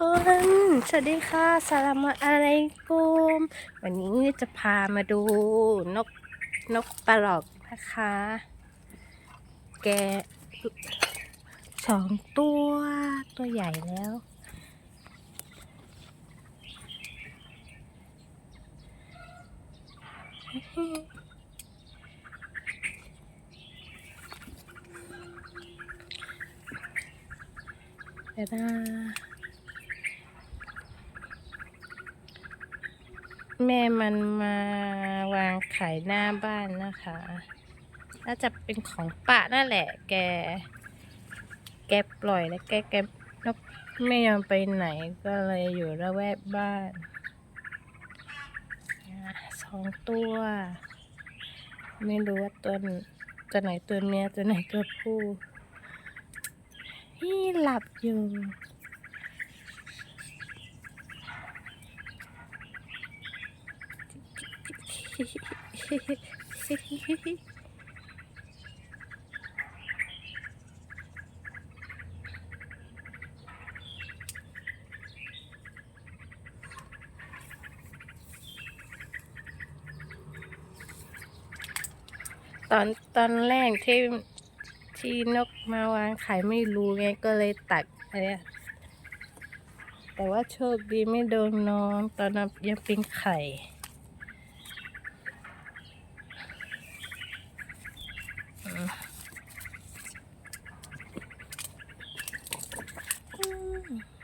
คน สวัสดีค่ะสลามอะไรกุม วันนี้จะพามาดูนกนกปลาหลอกนะคะ แกสองตัวตัวใหญ่แล้วเดี๋ยวนะ แม่มันมาวางขายหน้าบ้านนะคะ น่าจะเป็นของป้านั่นแหละ แก แกปล่อยแล้วแกแกนกไม่ยอมไปไหนก็เลยอยู่ระแวกบ้านสองตัว ไม่รู้ว่าตัวตัวไหนตัวเมียตัวไหนตัวผู้ที่หลับอยู่ ตอนตอนแรกที่ที่นกมาวางไข่ไม่รู้ไงก็เลยตักอะไรแต่ว่าโชคดีไม่โดนน้องตอนนั้นยังเป็นไข่ Mm-hmm.